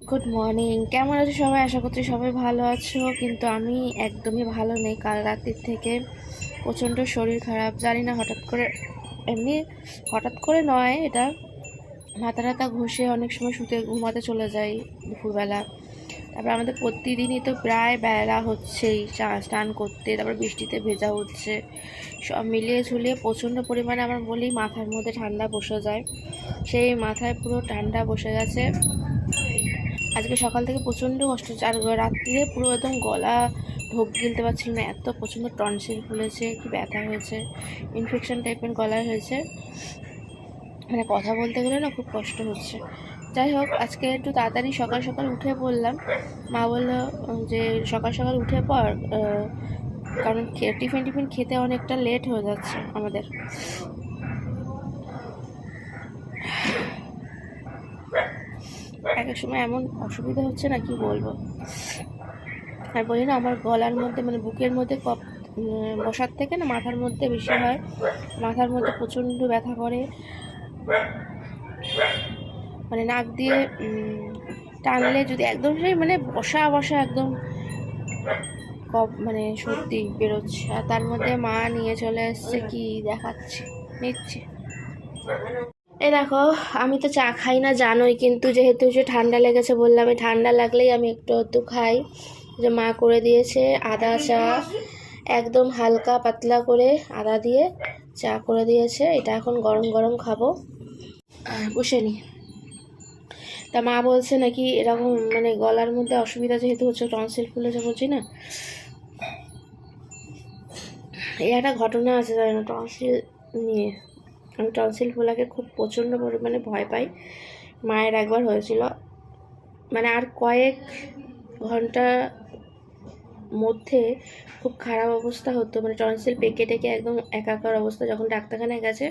Good morning কেমন আছো সবাই? আশা করছি সবাই ভালো আছো, কিন্তু আমি একদমই ভালো নেই। কাল রাত্রির থেকে প্রচণ্ড শরীর খারাপ। জানি না, হঠাৎ করে এমনি হঠাৎ করে নয় এটা। মাথা টাথা ঘষে অনেক সময় শুতে, ঘুমাতে চলে যাই দুপুরবেলা। তারপর আমাদের প্রতিদিনই তো প্রায় বেলা হচ্ছেই স্নান করতে, তারপর বৃষ্টিতে ভেজা হচ্ছে। সব মিলিয়ে ঝুলিয়ে প্রচণ্ড পরিমাণে আমার বলি মাথার মধ্যে ঠান্ডা বসে যায়। সেই মাথায় পুরো ঠান্ডা বসে গেছে। আজকে সকাল থেকে প্রচণ্ড কষ্ট হচ্ছে। আর রাত্রিরে পুরো একদম গলা ঢোক গিলতে পারছিল না, এত প্রচণ্ড টনসিল ফুলেছে, কি ব্যথা হয়েছে ইনফেকশন টাইপের গলায় হয়েছে। মানে কথা বলতে গেলে না খুব কষ্ট হচ্ছে। যাই হোক, আজকে একটু তাড়াতাড়ি সকাল সকাল উঠে পড়লাম মা বলল যে সকাল সকাল উঠে পর কারণ টিফিন টিফিন খেতে অনেকটা লেট হয়ে যাচ্ছে আমাদের। এক এক সময় এমন অসুবিধা হচ্ছে না, কি বলব? আর বলি না, আমার গলার মধ্যে মানে বুকের মধ্যে কপ বসার থেকে না মাথার মধ্যে বেশি হয়। মাথার মধ্যে প্রচণ্ড ব্যথা করে। মানে নাক দিয়ে টানলে যদি একদম সেই মানে বসা বসা একদম কপ মানে সত্যি বেরোচ্ছে। আর তার মধ্যে মা নিয়ে চলে এসছে, কি দেখাচ্ছে নিচ্ছে এই দেখো, আমি তো চা খাই না, জানোই, কিন্তু যেহেতু যে ঠান্ডা লেগেছে বললাম ঠান্ডা লাগলেই আমি একটু একটু খাই। যে মা করে দিয়েছে আদা চা, একদম হালকা পাতলা করে আদা দিয়ে চা করে দিয়েছে। এটা এখন গরম গরম খাব। বসে নি। তা মা বলছে নাকি এরকম মানে গলার মধ্যে অসুবিধা যেহেতু হচ্ছে, টনসিল ফুলেছে বলছি না? এই একটা ঘটনা আছে জানো না টনসিল নিয়ে। আমি টনসিল ফোলাকে খুব প্রচণ্ড পরিমাণে ভয় পাই। মায়ের একবার হয়েছিল। মানে আর কয়েক ঘণ্টা মধ্যে খুব খারাপ অবস্থা হতো। মানে টনসিল পেকে টেকে একদম একাকার অবস্থা। যখন ডাক্তারখানায় গেছে,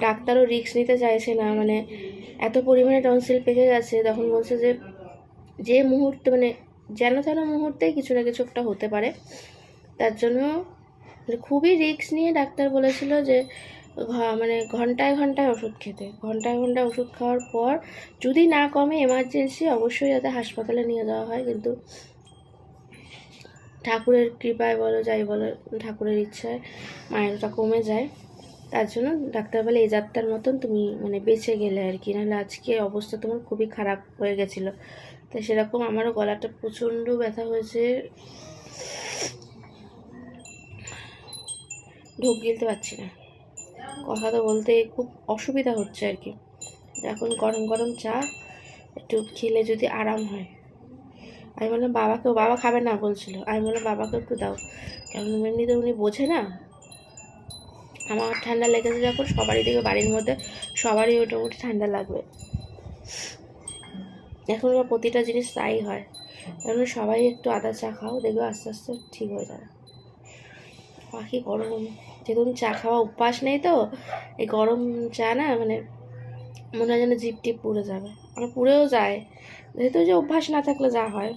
ডাক্তারও রিস্ক নিতে চাইছে না। মানে এত পরিমাণে টনসিল পেকে গেছে। তখন বলছে যে যে মুহূর্তে মানে যেন তেন মুহূর্তেই কিছু না কিছু একটা হতে পারে। তার জন্য মানে খুবই রিস্ক নিয়ে ডাক্তার বলেছিল যে মানে ঘন্টায় ঘন্টায় ওষুধ খেতে। ঘন্টায় ঘন্টায় ওষুধ খাওয়ার পর যদি না কমে এমার্জেন্সি অবশ্যই যাতে হাসপাতালে নিয়ে যাওয়া হয়। কিন্তু ঠাকুরের কৃপায় বলো, যাই বলো, ঠাকুরের ইচ্ছায় মায়ের ওটা কমে যায়। তার জন্য ডাক্তার বলে এই যাত্রার মতন তুমি মানে বেঁচে গেলে আর কি। নাহলে আজকে অবস্থা তোমার খুবই খারাপ হয়ে গেছিল। তাই সেরকম আমারও গলাটা প্রচণ্ড ব্যথা হয়েছে। ঢোক গিলতে পারছি না। কথা তো বলতে খুব অসুবিধা হচ্ছে আর কি। এখন গরম গরম চা, একটু খেলে যদি আরাম হয়। আমি বললাম, বাবাকেও, বাবা খাবে না, বলছিল। আমি বললাম, বাবাকে একটু দাও। কারণ এমনিতে উনি বোঝে না। আমার ঠান্ডা লেগেছে যখন সবারই দিকে বাড়ির মধ্যে সবারই মোটামুটি ঠান্ডা লাগবে। এখন প্রতিটা জিনিস তাই হয়। এখন সবাই একটু আদা চা খাও, দেখবে আস্তে আস্তে ঠিক হয়ে যাবে। পাখি গরম, যেহেতু চা খাওয়া অভ্যাস নেই তো, এই গরম চা না মানে মনে হয় যেন জিপ টিপ পুড়ে যাবে। আমার পুড়েও যায়, যেহেতু যে অভ্যাস না থাকলে যা হয়।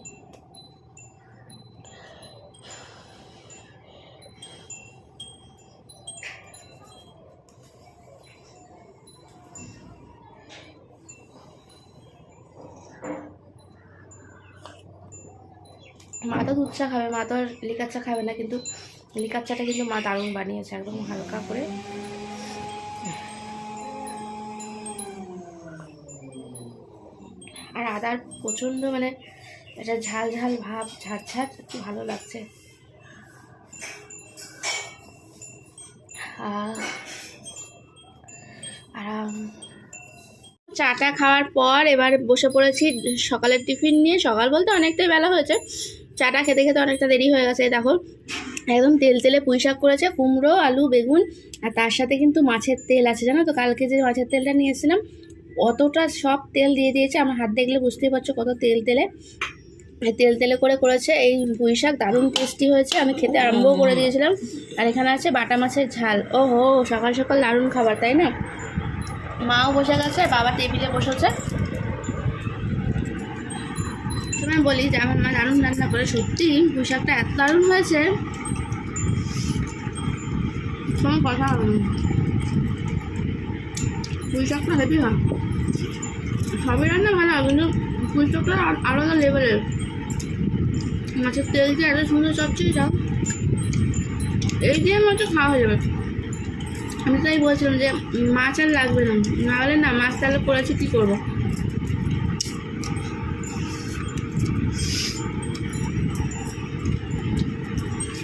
মা তো দুধ চা খাবে, মা তো আর লিকার চা খাবে না, কিন্তু লিকার চাটা কিন্তু মা দারুণ বানিয়েছে, একদম হালকা করে। আর আদার প্রচণ্ড মানে এটা ঝাল ঝাল ভাব ঝাঁঝ ঝাঁঝ কি ভালো লাগছে। আরাম চাটা খাওয়ার পর এবার বসে পড়েছি সকালের টিফিন নিয়ে। সকাল বলতে অনেকটাই বেলা হয়েছে। চাটা খেতে খেতে অনেকটা দেরি হয়ে গেছে, দেখো। একদম তেল তেলে পুঁই শাক করেছে, কুমড়ো, আলু, বেগুন, আর তার সাথে কিন্তু মাছের তেল আছে, জানো তো? কালকে যে মাছের তেলটা নিয়েছিলাম অতটা সব তেল দিয়ে দিয়েছে, আমার হাত দেখলে বুঝতেই পারছ কত তেল তেলে। তেল তেলে করে করেছে, এই পুঁই শাক দারুণ টেস্টি হয়েছে, আমি খেতে আরম্ভও করে দিয়েছিলাম। আর এখানে আছে বাটা মাছের ঝাল। ও হো সকাল সকাল দারুণ খাবার, তাই না? মাও বসে গেছে, বাবা টেবিলে বসেছে। তুমি বলি, যে আমার মা দারুণ রান্না করে, সত্যি পুঁই শাকটা এত দারুণ হয়েছে। কোনো কথা হবে। না। পুঁই শাকটা হেভি হয়। সবই রান্না ভালো হয়, কিন্তু ফুলচোটা আলাদা লেভেলের মাছের তেল দিয়ে এত সুন্দর চচ্চড়ি, যাও। এই দিয়ে হচ্ছে খাওয়া হয়ে যাবে। আমি তাই বলছিলাম যে মাছ আর লাগবে না। না হলে না, মাছ তাহলে করেছি, কী করব?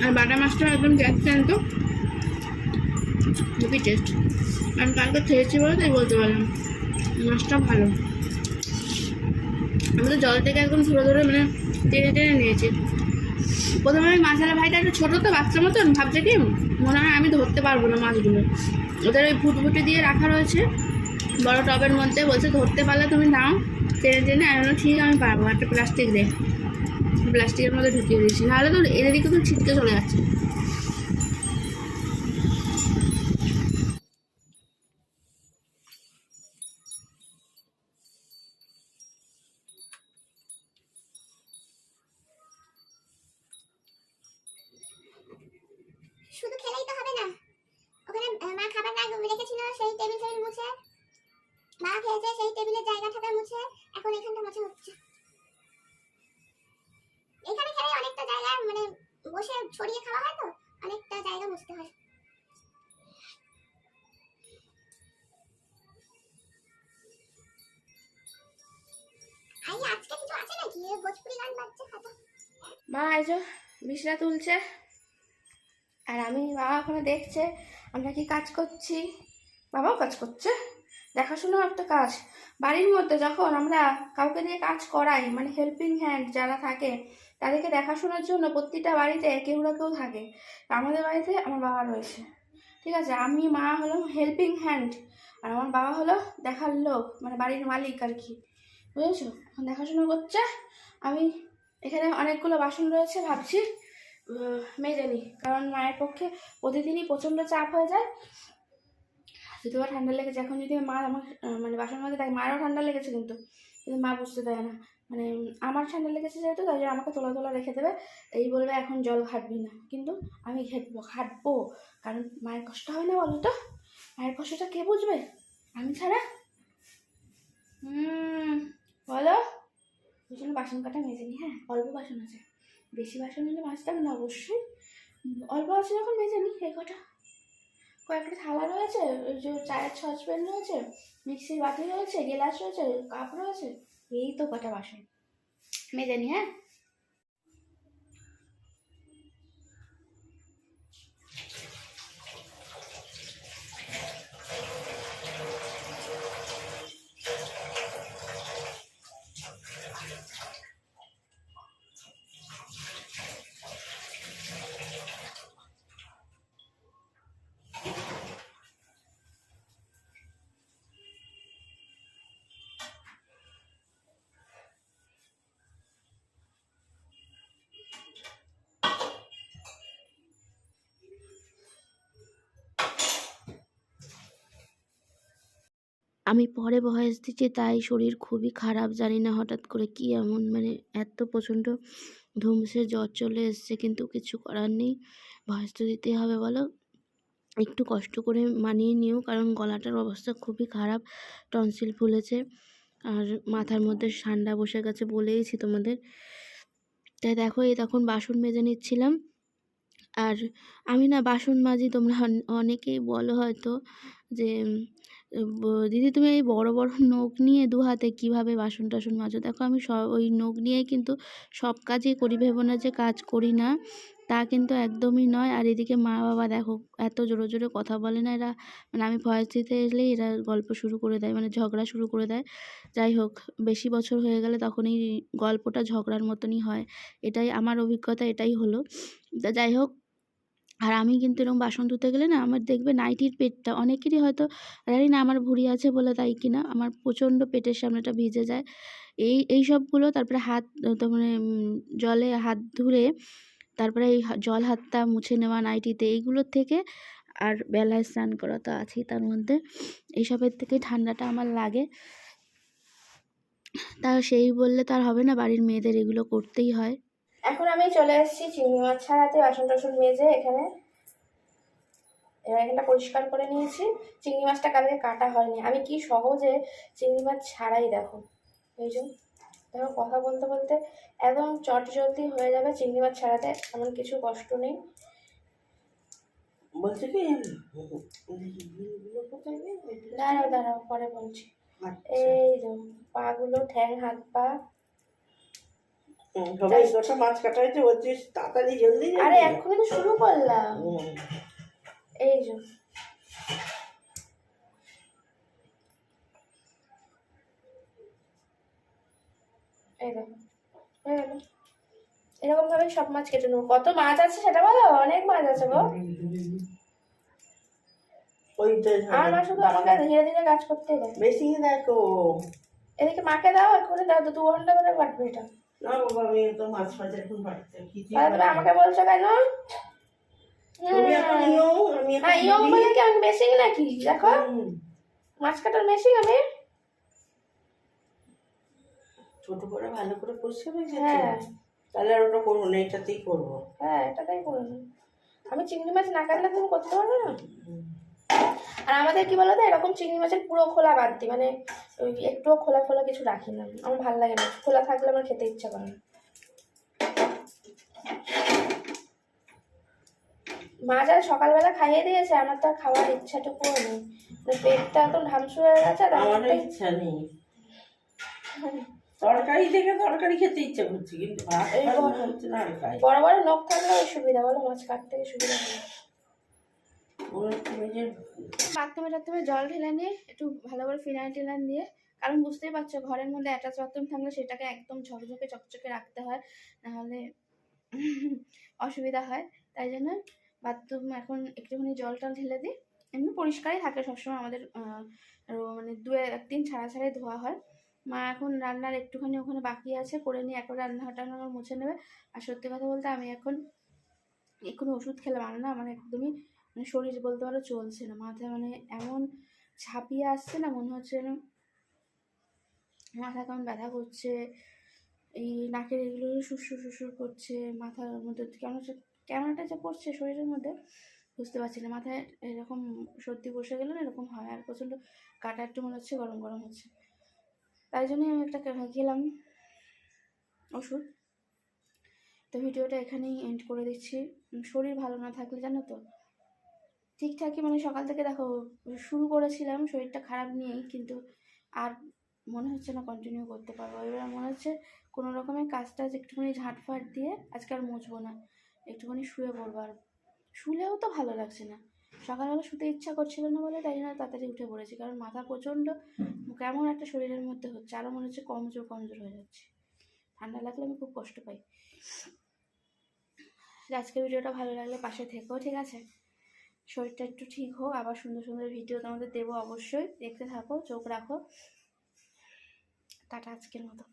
আর বাটা মাছটা একদম দেখছেন তো খুবই টেস্ট আমি কালকে খেয়েছি বলে তাই বলতে পারলাম। মাছটা ভালো। আমি তো জল থেকে একদম ধরে ধরে মানে টেনে টেনে নিয়েছি। প্রথমে ওই মাছালা ভাইটা একটু ছোটো তো বাচ্চার মতন ভাবছে কি মনে হয় আমি ধরতে পারব না মাছগুলো। ওদের ওই ফুটফুটি দিয়ে রাখা রয়েছে। বড় টবের মধ্যে বলছে ধরতে পারলে তুমি নাও টেনে টেনে আমি বললাম, ঠিক আমি পারব একটা প্লাস্টিক দে। প্লাস্টিকের মধ্যে ঢুকিয়ে দিয়েছি। নাহলে তো দিকে তো ছিটকে চলে যাচ্ছে। বিছনা তুলছে। আর আমি, বাবা ওখানে দেখছে, আমরা কি কাজ করছি? বাবাও কাজ করছে। দেখাশোনা একটা কাজ। বাড়ির মধ্যে যখন আমরা কাউকে দিয়ে কাজ করাই মানে হেল্পিং হ্যান্ড যারা থাকে, তাদেরকে দেখাশোনার জন্য প্রতিটা বাড়িতে কেউ না কেউ থাকে। আমাদের বাড়িতে আমার বাবা রয়েছে। ঠিক আছে, আমি, মা হলাম হেল্পিং হ্যান্ড আর আমার বাবা হলো দেখার লোক মানে বাড়ির মালিক আর কি। বুঝেছ? এখন দেখাশোনা করছে। আমি এখানে অনেকগুলো বাসন রয়েছে, ভাবছি। মেজে নিই কারণ মায়ের পক্ষে প্রতিদিনই প্রচণ্ড চাপ হয়ে যায়। যদিও বা ঠান্ডা লেগেছে, এখন যদি মা আমার মানে বাসন মাঝে দেয় মায়েরও ঠান্ডা লেগেছে কিন্তু। কিন্তু মা বুঝতে দেয় না। মানে আমার ঠান্ডা লেগেছে যেহেতু, তাই জন্য আমাকে তোলা তোলা রেখে দেবে। এই বলবে, এখন জল ঘাটবি না। কিন্তু আমি ঘেটবো, ঘাটবো। কারণ মায়ের কষ্ট হয় না বলো তো? মায়ের কষ্টটা কে বুঝবে? আমি ছাড়া? হুম বলো। বাসন কাটা মেজে নি হ্যাঁ? অল্প বাসন আছে। বেশি বাসন হলে মাজতাম না অবশ্যই অল্প আছে যখন মেজে নিই, এই কটা। কয়েকটা থালা রয়েছে যে চায়ের সসপ্যান রয়েছে, মিক্সির বাটি রয়েছে, গেলাস রয়েছে, কাপ রয়েছে, এই তো কটা বাসন। মেজে নি হ্যাঁ? আমি পরে ভয়েস দিচ্ছি, তাই শরীর খুবই খারাপ, জানি না হঠাৎ করে কি এমন মানে এত প্রচণ্ড ধুমসে জ্বর চলে এসছে, কিন্তু কিছু করার নেই। ভয়েস তো দিতেই হবে, বলো? একটু কষ্ট করে মানিয়ে নিও, কারণ গলাটার অবস্থা খুবই খারাপ, টনসিল ফুলেছে, আর মাথার মধ্যে ঠান্ডা বসে গেছে বলেইছি তোমাদের। তাই দেখো, এই তখন বাসন মেজে নিচ্ছিলাম, আর আমি না বাসন মাজি, তোমরা অনেকেই বলো হয়তো যে দিদি তুমি এই বড় বড় নখ নিয়ে দু হাতে কীভাবে বাসন টাসন মাজো? দেখো আমি সব ওই নখ নিয়েই কিন্তু সব কাজই করি, ভেবো না যে কাজ করি না। তা কিন্তু একদমই নয়। আর এদিকে মা বাবা দেখো এত জোরে জোরে কথা বলে না এরা। মানে আমি ভয়েস দিতে এলেই এরা গল্প শুরু করে দেয় মানে ঝগড়া শুরু করে দেয়। যাই হোক, বেশি বছর হয়ে গেলে তখন এই গল্পটা ঝগড়ার মতনই হয়। এটাই আমার অভিজ্ঞতা, এটাই হলো। তা যাই হোক আর আমি কিন্তু এরকম বাসন ধুতে গেলে না আমার দেখবে নাইটির পেটটা অনেকেরই হয়তো জানি না আমার ভুঁড়ি আছে বলে তাই কি না আমার প্রচণ্ড পেটের সামনেটা ভিজে যায়। এই এই সবগুলো তারপরে হাত মানে জলে হাত ধুলে তারপরে এই জল হাতটা মুছে নেওয়া নাইটিতে এইগুলোর থেকে আর বেলায় স্নান করা তো আছেই তার মধ্যে। এইসবের থেকে ঠান্ডাটা আমার লাগে। তা সেই বললে তার হবে না, বাড়ির মেয়েদের এগুলো করতেই হয়। এখন আমি চলে এসেছি চিংড়ি মাছ ছাড়াতে বাসন টাসন মেজে এখানে। এবার এখানটা পরিষ্কার করে নিয়েছি। চিংড়ি মাছটা কালকে কাটা হয়নি। আমি কি সহজে চিংড়ি মাছ ছাড়াই দেখো? এই যে দেখো কথা বলতে বলতে একদম চট জলদি হয়ে যাবে চিংড়ি মাছ ছাড়াতে এমন কিছু কষ্ট নেই। বলছে কি? দাঁড়াও দাঁড়াও পরে বলছি। আচ্ছা। এই যে পাগুলো ঠ্যাং হাত পা। সবাই মাছ কাটা হয়েছে বলছিস তাড়াতাড়ি জলদি। আরে এক্ষুনি তো শুরু করলাম। এই যে। এরকম ভাবে সব মাছ কেটে নেব। কত মাছ আছে সেটা বলো? অনেক মাছ আছে গো। আমার মা শুধু আমাকে ধীরে ধীরে কাজ করতে দেয়। বেশি দেখো। এদিকে মাকে দাও আর করে দাও তো দু ঘণ্টা করে কাটবে এটা। না বাবা আমি তো মাছ ফাছ এখন বাড়িতে। তাহলে আমাকে বলছো কেন? তুমি এখন আমি এখন হ্যাঁ ইয়ং বলে কি আমি মেশিং নাকি? দেখো। মাছ কাটার মেশিং আমি। ছোট করে ভালো করে পরিষ্কার হ্যাঁ তাহলে আর ওটা করব না এটাতেই করব। হ্যাঁ এটাতেই করে নিই। আমি চিংড়ি মাছ না কাটলে তুমি করতে পারবে না? আর আমাদের কি বলতো এরকম চিংড়ি মাছের পুরো খোলা বাদ দিই মানে ওই একটুও খোলা খোলা কিছু রাখি না। আমার ভালো লাগে না। খোলা থাকলে আমার খেতে ইচ্ছা করে না। মা যা সকালবেলা খাইয়ে দিয়েছে আমার তো খাওয়ার ইচ্ছাটুকুও নেই। তো পেটটা একদম ঢামসু হয়ে গেছে আর আমারও ইচ্ছা নেই। তরকারি দেখে তরকারি খেতে ইচ্ছা করছে কিন্তু বড়- বড় নখ থাকলে সুবিধা বলো মাছ কাটতে সুবিধা হয়। মনে বাথরুমে টাথরুমে জল ঢেলে নিয়ে, একটু ভালো করে ফিনাইল টিনাইল দিয়ে, কারণ বুঝতেই পারছ, ঘরের মধ্যে অ্যাটাচ বাথরুম থাকলে সেটাকে একদম ঝকঝকে চকচকে রাখতে হয়, নাহলে অসুবিধা হয়। তাই জন্য বাথরুম এখন একটুখানি জল টল ঢেলে দিই। এমনি পরিষ্কারই থাকে, সবসময় আমাদের মানে দু একদিন ছাড়া ছাড়াই ধোয়া হয়। মা এখন রান্নার একটুখানি ওখানে বাকি আছে, করে নিয়ে একবার রান্না টান্না আমার মুছে নেবে। আর সত্যি কথা বলতে আমি এখন এক্ষুনি ওষুধ খেলাম না আমার একদমই মানে শরীর বলতে পারো চলছে না। মাথায় মানে এমন ছাপিয়ে আসছে না, মনে হচ্ছে যেন মাথা কেমন ব্যথা করছে, এই নাকের এগুলো সুসুর সুসুর করছে, মাথার মধ্যে কেমন কেমন একটা যে পড়ছে শরীরের মধ্যে, বুঝতে পারছি না। মাথায় এরকম সর্দি বসে গেলে না এরকম হয়, আর প্রচণ্ড কাটা একটু মনে হচ্ছে, গরম গরম হচ্ছে। তাই জন্যই আমি একটা খেলাম ওষুধ। তো ভিডিওটা এখানেই এন্ড করে দিচ্ছি। শরীর ভালো না থাকলে জানো তো ঠিকঠাকই মানে সকাল থেকে দেখো, শুরু করেছিলাম শরীরটা খারাপ নিয়েই, কিন্তু আর মনে হচ্ছে না কন্টিনিউ করতে পারব। এবার মনে হচ্ছে কোনো রকমের কাজ টাজ একটুখানি ঝাঁটফাট দিয়ে আজকে আর মুছবো না, একটুখানি শুয়ে পড়ব। আর শুলেও তো ভালো লাগছে না। সকালবেলা শুতে ইচ্ছা করছিল না বলে তাই জন্য তাড়াতাড়ি উঠে পড়েছি, কারণ মাথা প্রচণ্ড কেমন একটা শরীরের মধ্যে হচ্ছে আরও মনে হচ্ছে কমজোর কমজোর হয়ে যাচ্ছে। ঠান্ডা লাগলে আমি খুব কষ্ট পাই। আজকের ভিডিওটা ভালো লাগলে পাশে থেকেও ঠিক আছে? শরীরটা একটু ঠিক হোক, আবার সুন্দর সুন্দর ভিডিও তোমাদের দেবো অবশ্যই। দেখতে থাকো, চোখ রাখো। টাটা আজকের মতো।